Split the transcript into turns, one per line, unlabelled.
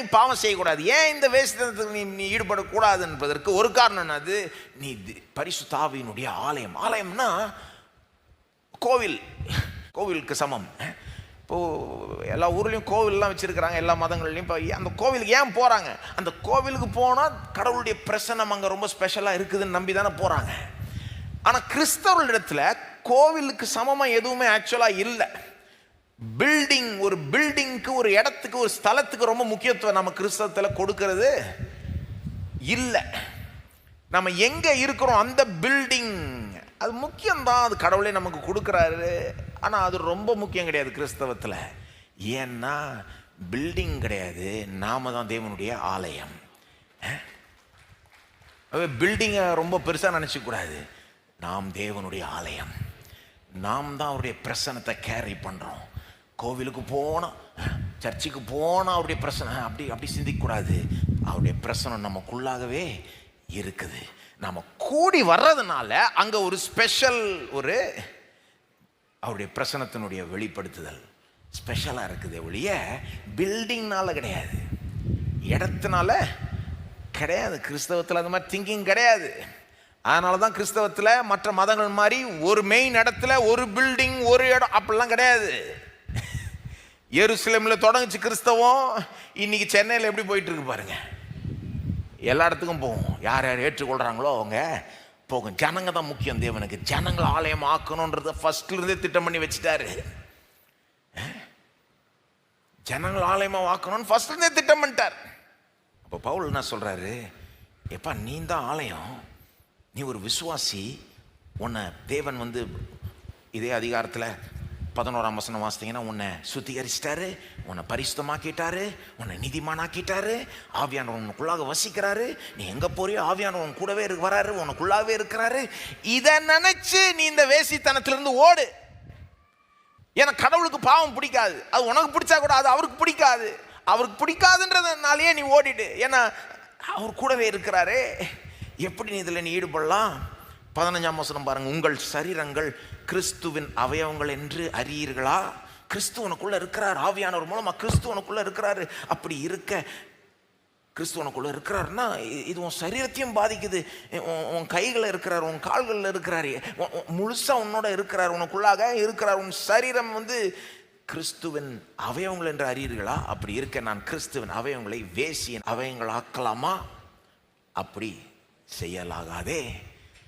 நீ பாவம் செய்யக்கூடாது. ஏன் இந்த வேசித்தனத்துக்கு நீ நீ ஈடுபடக்கூடாது என்பதற்கு ஒரு காரணம் என்னது? நீ தி- பரிசுத்தாவியினுடைய ஆலயம். ஆலயம்னா கோவில். கோவிலுக்கு சமம். இப்போ எல்லா ஊர்லேயும் கோவில்லாம் வச்சுருக்கிறாங்க எல்லா மதங்கள்லையும். இப்போ அந்த கோவிலுக்கு ஏன் போகிறாங்க அந்த கோவிலுக்கு போனால் கடவுளுடைய பிரசன்னம் அங்கே ரொம்ப ஸ்பெஷலாக இருக்குதுன்னு நம்பி தானே போகிறாங்க ஆனால் கிறிஸ்தவர்களிடத்தில் கோவிலுக்கு சமமாக எதுவுமே ஆக்சுவலாக இல்லை. பில்டிங் ஒரு பில்டிங்க்கு ஒரு இடத்துக்கு ஒரு ஸ்தலத்துக்கு ரொம்ப முக்கியத்துவம் நம்ம கிறிஸ்தவத்தில் கொடுக்கறது இல்லை. நம்ம எங்கே இருக்கிறோம் அந்த பில்டிங் அது முக்கியம்தான் அது கடவுளே நமக்கு கொடுக்குறாரு. ஆனால் அது ரொம்ப முக்கியம் கிடையாது கிறிஸ்தவத்தில். ஏன்னா பில்டிங் கிடையாது நாம தான் தேவனுடைய ஆலயம். பில்டிங்கை ரொம்ப பெருசாக நினச்சிக்கூடாது நாம் தேவனுடைய ஆலயம். நாம் தான் அவருடைய பிரசனத்தை கேரி பண்ணுறோம் கோவிலுக்கு போனால் சர்ச்சுக்கு போனால் அவருடைய பிரசனை அப்படி அப்படி சிந்திக்கக்கூடாது. அவருடைய பிரசனம் நமக்குள்ளாகவே இருக்குது. நம்ம கூடி வர்றதுனால அங்கே ஒரு ஸ்பெஷல் ஒரு அவருடைய பிரசனத்தினுடைய வெளிப்படுத்துதல் ஸ்பெஷலாக இருக்குது ஒழிய பில்டிங்னால கிடையாது. இடத்தினால கிடையாது. கிறிஸ்தவத்தில் அந்த மாதிரி திங்கிங் கிடையாது. அதனால தான் கிறிஸ்தவத்தில் மற்ற மதங்கள் மாதிரி ஒரு மெயின் இடத்துல ஒரு பில்டிங் ஒரு இடம் அப்படிலாம் கிடையாது. எருசலேமில் தொடங்குச்சு கிறிஸ்தவம். இன்னைக்கு சென்னையில் எப்படி போயிட்டு இருக்கு பாருங்க. எல்லா இடத்துக்கும் போகும் யார் யார் ஏற்றுக்கொள்கிறாங்களோ அவங்க போகும். ஜனங்க தான் முக்கியம் தேவனுக்கு. ஜனங்களை ஆலயம் ஆக்கணுன்றத ஃபஸ்ட்லேருந்தே திட்டம் பண்ணி வச்சுட்டாரு. ஜனங்கள் ஆலயமாக ஆக்கணும்னு ஃபஸ்ட்லேருந்தே திட்டம் பண்ணிட்டார். அப்போ பவுல் என்ன சொல்கிறாரு எப்பா நீ தான் ஆலயம். நீ ஒரு விசுவாசி. உன்னை தேவன் வந்து இதே அதிகாரத்தில் பதினோராம் வசனம் வாசித்தீங்கன்னா உன்னை சுத்திகரிச்சிட்டாரு உன்னை பரிசுத்தமாக்கிட்டாரு உன்னை நீதிமானாக்கிட்டாரு ஆவியானவர் உனக்குள்ளாக வசிக்கிறாரு. நீ எங்கே போறியோ ஆவியானவர் உன் கூடவே இருக்கு வராரு உனக்குள்ளாகவே இருக்கிறாரு. இதை நினைச்சு நீ இந்த வேசித்தனத்திலிருந்து ஓடு. ஏன்னா கடவுளுக்கு பாவம் பிடிக்காது. அது உனக்கு பிடிச்சா கூட அது அவருக்கு பிடிக்காது. அவருக்கு பிடிக்காதுன்றதுனாலேயே நீ ஓடிடு. ஏன்னா அவர் கூடவே இருக்கிறாரு. எப்படி நீ இதில் நீ ஈடுபடலாம்? பதினஞ்சாம் வசனம் பாருங்க. உங்கள் சரீரங்கள் கிறிஸ்துவின் அவயவங்கள் என்று அறியீர்களா? கிறிஸ்துவனுக்குள்ளே இருக்கிறார். ஆவியானவர் மூலமா கிறிஸ்துவனுக்குள்ளே இருக்கிறாரு. அப்படி இருக்க கிறிஸ்துவனுக்குள்ள இருக்கிறாருன்னா இது உன் சரீரத்தையும் பாதிக்குது. உன் உன் கைகளில் இருக்கிறார் உன் கால்களில் இருக்கிறாரு. முழுசாக முழுசா உன்னோட இருக்கிறார் உனக்குள்ளாக இருக்கிறார். உன் சரீரம் வந்து கிறிஸ்துவின் அவயவங்கள் என்று அறியீர்களா? அப்படி இருக்க நான் கிறிஸ்துவின் அவயவங்களை வேசியின் அவயங்களாக்கலாமா அப்படி செய்யலாகாதே.